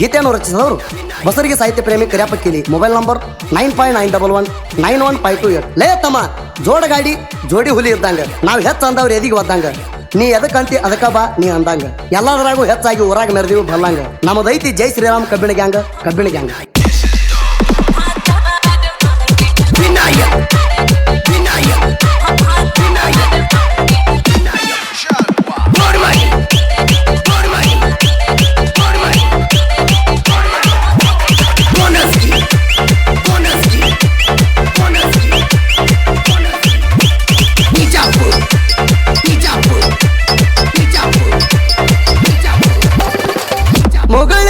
ಗೀತೆಯನ್ನು ರಚಿಸಿದವರು ಬಸರಿಗೆ ಸಾಹಿತ್ಯ ಪ್ರೇಮಿ ಕರಿಯಾಪಕ್ಕಿಲಿ mobile number nine five nine double one nine one five two eight. ಲೇ ತಮ್ಮ ಜೋಡ ಗಾಡಿ ಜೋಡಿ ಹುಲಿ ಇದ್ದಂಗ. ನಾವು ಹೆಚ್ಚು ಅಂದವ್ರು ಎದಿಗೆ ಒದ್ದಂಗ. ನೀ ಎದಕ್ಕಂತಿ ಅದಕ್ಕ ಬಾ, ನೀ ಅಂದಂಗ. ಎಲ್ಲದರಾಗೂ ಹೆಚ್ಚಾಗಿ ಊರಾಗ ಮೆರೆದಿವು ಬಲ್ಲಂಗ. ನಮ್ಮದೈತಿ ಜೈ ಶ್ರೀರಾಮ್ ಕಬ್ಬಿಣ ಗ್ಯಾಂಗ್ ಕಬ್ಬಿಣ ಗ್ಯಾಂಗ್. Mogul.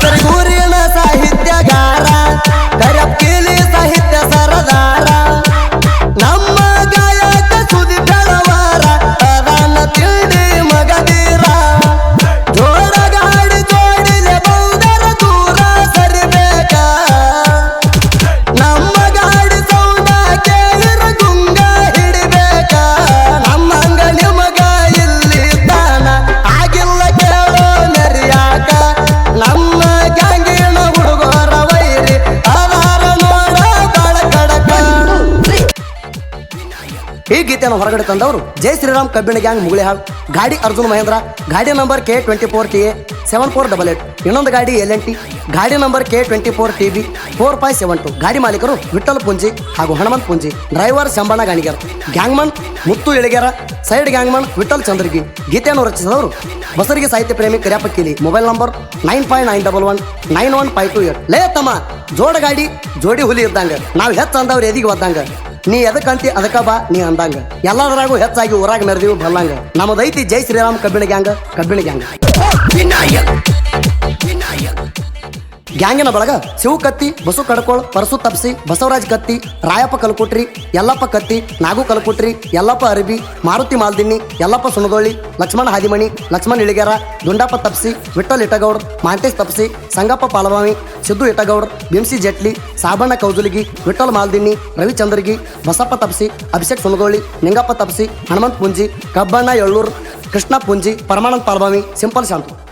낯가리고 ಈ ಹೊರಗಡೆ ತಂದವರು ಜೈ ಶ್ರೀರಾಮ್ ಕಬ್ಬಿಣ ಗ್ಯಾಂಗ್ ಮುಗುಳಿಹಾಳ್ ಗಾಡಿ ಅರ್ಜುನ್ ಮಹೇಂದ್ರ, ಗಾಡಿ number K twenty four K A seven four double eight ಇನ್ನೊಂದು ಗಾಡಿ ಎಲ್ ಎನ್ ಟಿ, ಗಾಡಿ number K twenty four T B four five seven two ಗಾಡಿ ಮಾಲೀಕರು ವಿಠಲ್ ಪುಂಜಿ ಹಾಗೂ Hanumanth Punji, driver Shambanna Ganigar. Gangman Muttu Ilagera side gangman Vithal Chandragi. ಗೀತೆಯನ್ನು ರಚಿಸಿದವರು ಬಸರಿಗೆ ಸಾಹಿತ್ಯ ಪ್ರೇಮಿ Kariyappa mobile number nine five nine double one, nine one five two eight. ಲೇ ತಮ್ಮ, ಜೋಡ ಗಾಡಿ ಜೋಡಿ ಹುಲಿ ಇದ್ದಂಗೆ. ನಾವು ಹೆಚ್ಚು ಅಂದವ್ರು ಎದಿಗೆ ಒದ್ದಂಗ. ನೀ ಎದಕ್ಕಂತಿ ಅದಕ್ಕ ಬಾ, ನೀ ಅಂದಂಗ. ಎಲ್ಲದರಾಗೂ ಹೆಚ್ಚಾಗಿ ಊರಾಗ ಮೆರೆದಿವು ಬಲ್ಲಂಗ. ನಮ್ಮದೈತಿ ಜೈ ಶ್ರೀರಾಮ್ ಕಬ್ಬಿಣ ಗ್ಯಾಂಗ್ ಕಬ್ಬಿಣ ಗ್ಯಾಂಗ್. ಗ್ಯಾಂಗಿನ ಬಳಗ ಶಿವ ಕತ್ತಿ, ಬಸು ಕಡ್ಕೊಳ್, ಪರಸು ತಪ್ಸಿ, ಬಸವರಾಜ್ ಕತ್ತಿ, ರಾಯಪ್ಪ ಕಲ್ಕುಟ್ರಿ, ಯಲ್ಲಪ್ಪ ಕತ್ತಿ, ನಾಗು ಕಲ್ಕುಟ್ರಿ, ಯಲ್ಲಪ್ಪ ಅರಬಿ, ಮಾರುತಿ ಮಾಲ್ದಿನ್ನಿ ಯಲ್ಲಪ್ಪ ಸುನಗೊಳ್ಳಿ ಲಕ್ಷ್ಮಣ ಹಾದಿಮಣಿ, ಲಕ್ಷ್ಮಣ ಇಳಿಗೇರ, ದುಂಡಪ್ಪ ತಪ್ಸಿ ವಿಠಲ್ ಇಟಗೌಡ್ ಮಾಂಟೇಶ್ ತಪ್ಸಿ, ಸಂಗಪ್ಪ ಪಾಲವಾಮಿ, ಸಿದ್ದು ಇಟಗೌಡ್ ಬಿಂಸಿ ಜಟ್ಲಿ, ಸಾಬಣ್ಣ ಕೌಜುಲಿಗಿ ವಿಠಲ್ ಮಾಲ್ದಿನ್ನಿ ರವಿಚಂದ್ರಗಿ, ಬಸಪ್ಪ ತಪ್ಸಿ, ಅಭಿಷೇಕ್ ಸುನಗೊಳ್ಳಿ ನಿಂಗಪ್ಪ ತಪ್ಸಿ, ಹನುಮಂತ್ ಪುಂಜಿ, ಕಬ್ಬಣ್ಣ ಎಳ್ಳೂರ್, ಕೃಷ್ಣ ಪುಂಜಿ, ಪರಮಾನಂದ್ ಪಾಲಭಾಮಿ ಸಿಂಪಲ್ ಶಾಂತು.